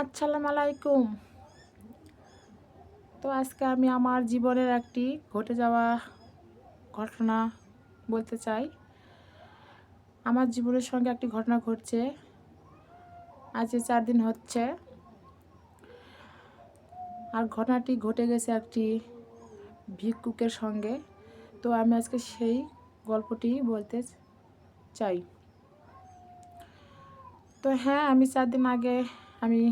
আসসালামু আলাইকুম। তো আজকে আমি আমার জীবনের একটি ঘটে যাওয়া ঘটনা বলতে চাই। আমার জীবনের সঙ্গে একটি ঘটনা ঘটছে। আজ চার দিন হচ্ছে। আর ঘটনাটি ঘটে গেছে একটি ভিক্ষুকের সঙ্গে। তো আমি আজকে সেই গল্পটি বলতে চাই। তো হ্যাঁ আমি চার দিন আগে আমি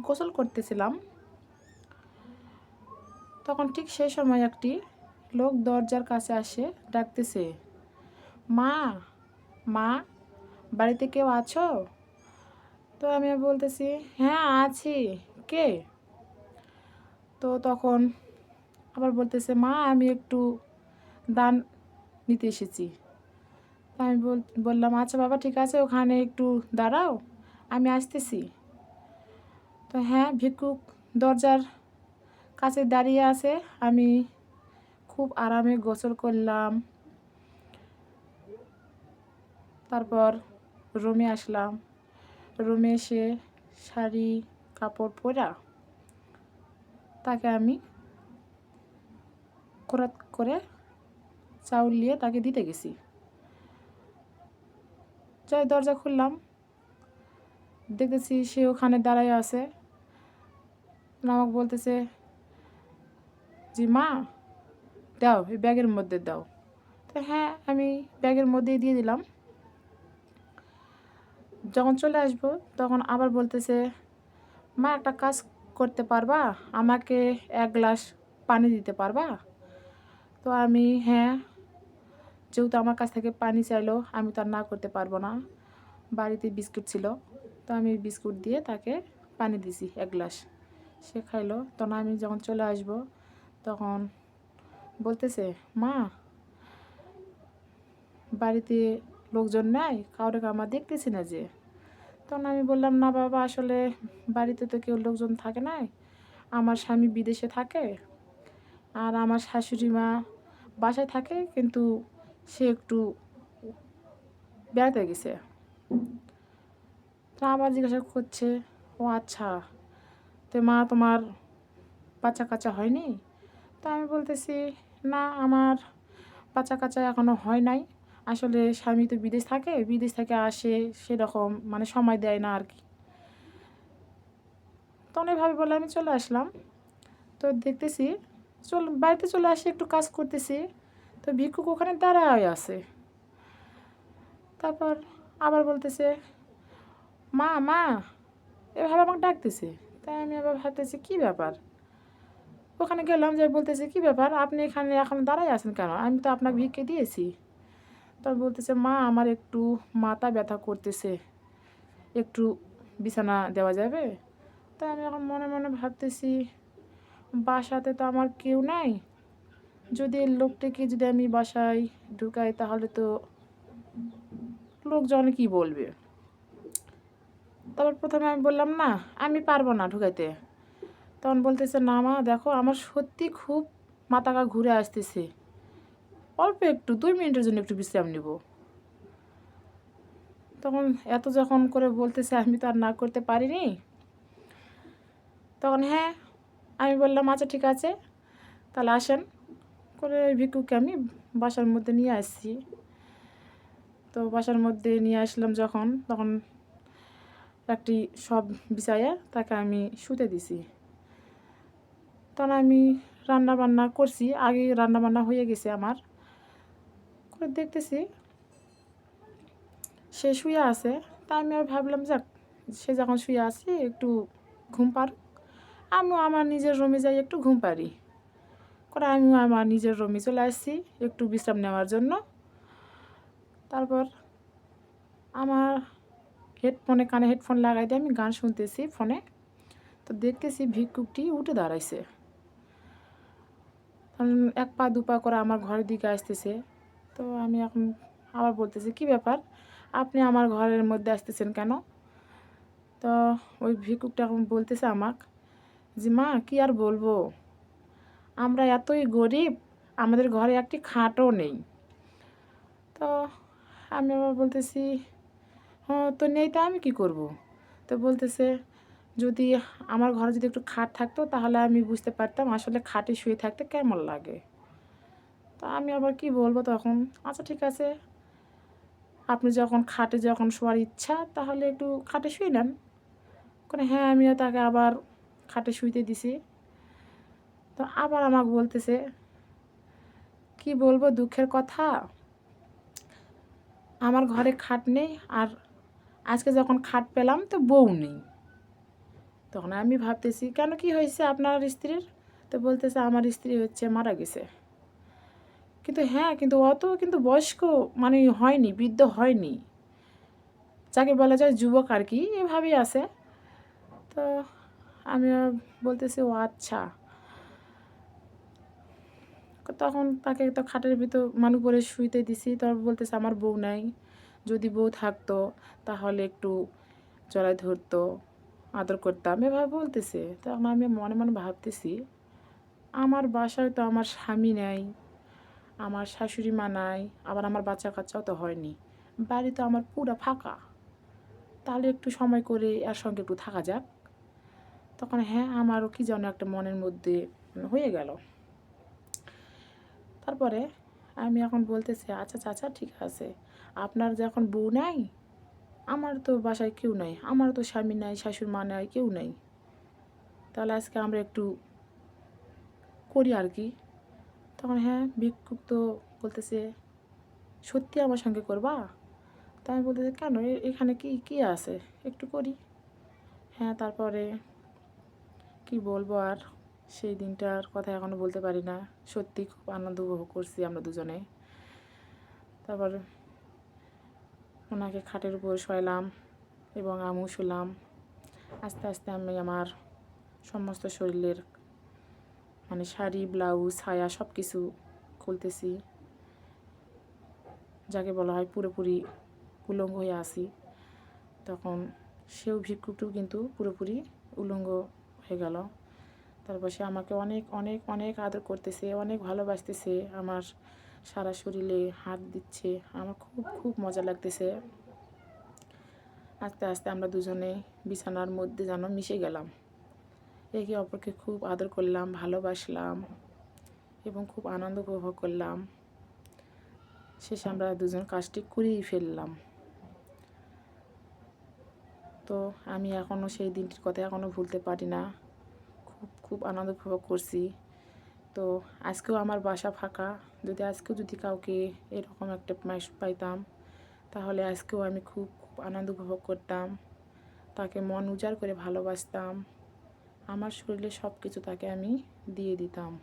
গোসল করতেছিলাম। তখন ঠিক সেই সময় একটি লোক দরজার কাছে আসে, ডাকতেছে, মা মা, বাড়িতে কেউ আছো? তো আমি বলতেছি হ্যাঁ আছি। কে? তো তখন আবার বলতেছে, মা, আমি একটু দান নিতে এসেছি। আমি বল, বললাম আচ্ছা বাবা, ঠিক আছে, ওখানে একটু দাঁড়াও, আমি আসতেছি। তো হ্যাঁ ভিক্ষুক দরজার কাছে দাঁড়িয়ে আছে। আমি খুব আরামে গোসল করলাম। তারপর রুমে আসলাম। রুমে এসে শাড়ি, কাপড় পরা, তাকে আমি করাত করে চাউল নিয়ে তাকে দিতে গেছি। যাই দরজা খুললাম। দেখতেছি সে ওখানে দাঁড়ায় আছে। আমাকে বলতেছে জি মা, দাও, এই ব্যাগের মধ্যে দাও। তো হ্যাঁ আমি ব্যাগের মধ্যেই দিয়ে দিলাম। যখন চলে আসব, তখন আবার বলতেছে, মা, একটা কাজ করতে পারবা? আমাকে এক গ্লাস পানি দিতে পারবা? তো আমি হ্যাঁ যেহেতু আমার কাছ থেকে পানি চাইলো, আমি তো আর না করতে পারব না। বাড়িতে বিস্কুট ছিল, তো আমি বিস্কুট দিয়ে তাকে পানি দিছি এক গ্লাস। সে খাইলো। তখন আমি যখন চলে আসব, তখন বলতেছে, মা, বাড়িতে লোকজন নাই, কাউরে আমার দেখতেছি না যে। তখন আমি বললাম, না বাবা, আসলে বাড়িতে তো কেউ লোকজন থাকে নাই। আমার স্বামী বিদেশে থাকে আর আমার শাশুড়ি মা বাসায় থাকে, কিন্তু সে একটু বেড়াতে গেছে। তো আবার জিজ্ঞাসা করছে, ও আচ্ছা তো মা তোমার বাচ্চা কাচ্চা হয়নি? তো আমি বলতেছি, না, আমার বাচ্চা কাচ্চা এখনও হয় নাই। আসলে স্বামী তো বিদেশ থাকে, বিদেশ থেকে আসে, সেরকম মানে সময় দেয় না আর কি। তো অনেকভাবে বলে আমি চলে আসলাম। তো দেখতেছি, চল, বাড়িতে চলে আসি, একটু কাজ করতেছি। তো ভিক্ষুক ওখানে দাঁড়ায় আছে। তারপর আবার বলতেছে, মা মা, এভাবে আমাকে ডাকতেছে? তাই আমি আবার ভাবতেছি, কী ব্যাপার? ওখানে গেলাম, যে বলতেছে, কী ব্যাপার? আপনি এখানে এখন দাঁড়াই আছেন কেন? আমি তো আপনাকে ভিক্ষে দিয়েছি। তখন বলতেছে, মা, আমার একটু মাথা ব্যথা করতেছে। একটু বিছানা দেওয়া যাবে? তাই আমি এখন মনে মনে ভাবতেছি, বাসাতে তো আমার কেউ নাই। যদি লোকটাকে যদি আমি বাসায় ঢুকাই, তাহলে তো লোকজন কি বলবে? তারপর প্রথমে আমি বললাম, না, আমি পারব না ঢুকাইতে। তখন বলতেছে, না মা, দেখো, আমার সত্যি খুব মাথাকা ঘুরে আসতেছে। অল্প একটু, দুই মিনিটের জন্য একটু বিশ্রাম নেব। তখন এত যখন করে বলতেছে, আমি তো আর না করতে পারিনি। তখন হ্যাঁ। আমি বললাম আচ্ছা ঠিক আছে, তাহলে আসেন। করে ওই ভিক্ষুকে আমি বাসার মধ্যে নিয়ে আসছি। তো বাসার মধ্যে নিয়ে আসলাম যখন, তখন একটি সব বিছাইয়া তাকে আমি শুতে দিছি। তখন আমি রান্না বান্না করছি, আগে রান্না বান্না হয়ে গেছে আমার। করে দেখতেছি সে শুয়ে আছে। তা আমি আর ভাবলাম, যাক, সে যখন শুয়ে আছে, একটু ঘুম পার আমিও আমার নিজের রুমে যাই, একটু ঘুম পারি করে আমিও আমার নিজের রুমে চলে আসছি, একটু বিশ্রাম নেওয়ার জন্য। তারপর আমার হেডফোনে কানে হেডফোন লাগাই দিয়ে আমি গান শুনতেছি ফোনে। তো দেখতেছি ভিক্ষুকটি উঠে দাঁড়াইছে। এক পা দু পা করে আমার ঘরের দিকে আসতেছে। তো আমি এখন আবার বলতেছি, কি ব্যাপার? আপনি আমার ঘরের মধ্যে আসতেছেন কেন? তো ওই ভিক্ষুকটা এখন বলতেছে আমাকে যে, মা, কি আর বলব? আমরা এতই গরিব, আমাদের ঘরে একটি খাটও নেই। তো আমি আবার বলতেছি তো নেই, তা আমি কি করব? তো বলতেছে, যদি আমার ঘরে যদি একটু খাট থাকতো, তাহলে আমি বুঝতে পারতাম আসলে খাটে শুয়ে থাকতে কেমন লাগে। তা আমি আবার কি বলব তখন? আচ্ছা ঠিক আছে। আপনি যখন খাটে যখন শোয়ার ইচ্ছা, তাহলে একটু খাটে শুয়ে নেন। কোনো হ্যাঁ আমিও তাকে আবার খাটে শুইতে দিছি। তো আবার আমাকে বলতেছে, কি বলব দুঃখের কথা? আমার ঘরে খাট নেই আর আজকে যখন খাট পেলাম তো বউ নেই। তখন আমি ভাবতেছি, কেন কি হয়েছে আপনার স্ত্রীর? তো বলতেছে, আমার স্ত্রী হচ্ছে মারা গেছে। কিন্তু হ্যাঁ কিন্তু অত কিন্তু বয়স্ক মানে হয়নি, বৃদ্ধ হয়নি। যাকে বলা যায় যুবক আর কি, এভাবেই আছে। তো আমি বলতেছি, ও আচ্ছা। তখন তাকে তো খাটের ভিতর মানু করে শুইতে দিছি তারপর বলতেছে, আমার বউ নাই। যদি বউ থাকতো, তাহলে একটু জড়াই ধরতো, আদর করতাম, এভাবে বলতেছে। তখন আমি মনে মনে ভাবতেছি, আমার বাসায় তো আমার স্বামী নেই, আমার শাশুড়ি মা নাই, আবার আমার বাচ্চা কাচ্চাও তো হয়নি, বাড়ি তো আমার পুরো ফাঁকা। তাহলে একটু সময় করে এর সঙ্গে একটু থাকা যাক। তখন হ্যাঁ আমারও কি যেন একটা মনের মধ্যে হয়ে গেল। তারপরে আমি এখন বলতেছি আচ্ছা চাচা, ঠিক আছে। আপনার যখন বউ নাই, আমার তো বাসায় কেউ নাই, আমার তো স্বামী নাই শাশুর মা নাই, কেউ নেই। তাহলে আজকে আমরা একটু করি আর কি। তখন হ্যাঁ ভিক্ষুক তো বলতেছে, সত্যি আমার সঙ্গে করবা? তা আমি বলতেছি, কেন? এখানে কি কি আছে? একটু করি। হ্যাঁ তারপরে কি বলব আর? সেই দিনটার কথা এখনও বলতে পারি না। সত্যি খুব আনন্দ উপভোগ করছি আমরা দুজনে। তারপর ওনাকে খাটের উপর শোয়ালাম এবং আমু শুলাম আস্তে আস্তে আমি আমার সমস্ত শরীরের মানে শাড়ি, ব্লাউজ, ছায়া সব কিছু খুলতেছি। যাকে বলা হয় পুরোপুরি উলঙ্গ হয়ে আসি তখন সেও ভিক্ষুকটিও কিন্তু পুরোপুরি উলঙ্গ হয়ে গেল। তারপর সে আমাকে অনেক অনেক অনেক আদর করতেছে, অনেক ভালোবাসতেছে আমার সারা শরীরে হাত দিচ্ছে। আমার খুব খুব মজা লাগতেছে। আস্তে আস্তে আমরা দুজনে বিছানার মধ্যে যেন মিশে গেলাম। একে অপরকে খুব আদর করলাম, ভালোবাসলাম এবং খুব আনন্দ উপভোগ করলাম। শেষে আমরা দুজন কাজটি করেই ফেললাম। তো আমি এখনও সেই দিনটির কথা এখনও ভুলতে পারি না। খুব খুব আনন্দ উপভোগ করছি। তো আজকেও আমার বাসা ফাঁকা। যদি আজকেও যদি কাউকে এরকম একটা মাস পাইতাম, তাহলে আজকেও আমি খুব খুব আনন্দ উপভোগ করতাম। তাকে মন উজাড় করে ভালোবাসতাম। আমার শরীরে সব কিছু তাকে আমি দিয়ে দিতাম।